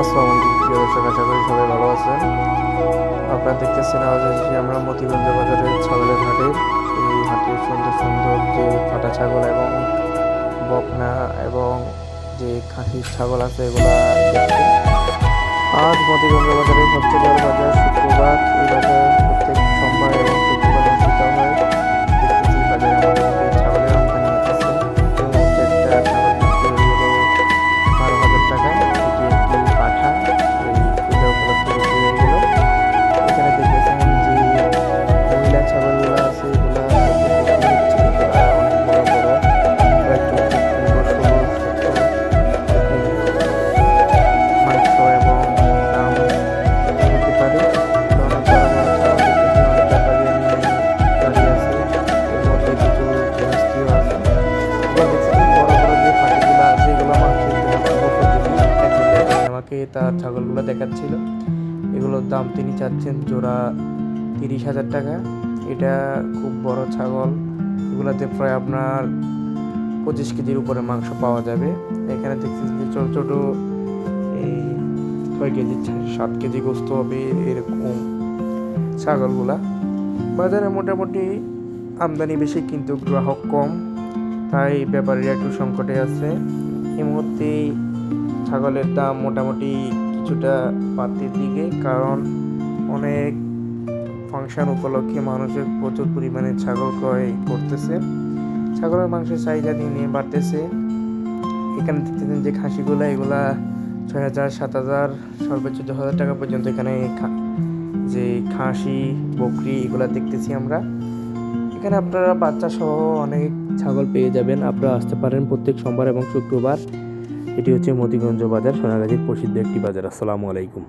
আসসালামু সবাই ভালো আছেন। আপনারা দেখতেছেন আজ এসেছি আমরা মতিগঞ্জ বাজারের ছাগলের হাটে। এই হাটে সুন্দর সুন্দর যে ফাটা ছাগল এবং বকনা এবং যে খাসির ছাগল আছে, এগুলা আজ মতিগঞ্জ বাজারে সবচেয়ে বড় তার ছাগলগুলো দেখাচ্ছিল। এগুলোর দাম তিনি চাচ্ছেন জোড়া তিরিশ হাজার টাকা। এটা খুব বড় ছাগল। এগুলাতে প্রায় আপনার পঁচিশ কেজির উপরে মাংস পাওয়া যাবে। এখানে দেখতেছি যে ছোটো ছোটো এই কয় কেজি সাত কেজি গোস্ত হবে এরকম ছাগলগুলা। বাজারে মোটামুটি আমদানি বেশি, কিন্তু গ্রাহক কম। তাই ব্যাপারীরা একটু সংকটে আছে। এই মুহূর্তে ছাগলের দাম মোটামুটি কিছুটা বাড়তির দিকে, কারণ অনেক ফাংশন উপলক্ষে মানুষের প্রচুর পরিমাণে ছাগল ক্রয় করতেছে। ছাগলের মাংসের চাহিদা দিন বাড়তেছে। এখানে দেখতেছেন যে খাসিগুলো, এগুলা ছয় হাজার, সাত হাজার, সর্বোচ্চ দশ হাজার টাকা পর্যন্ত এখানে যে খাসি, বকরি এগুলা দেখতেছি আমরা। এখানে আপনারা বাচ্চা সহ অনেক ছাগল পেয়ে যাবেন। আপনারা আসতে পারেন প্রত্যেক সোমবার এবং শুক্রবার। এটি হচ্ছে মতিগঞ্জ বাজার সোনাগাজীর প্রসিদ্ধ একটি বাজার। আসসালামু আলাইকুম।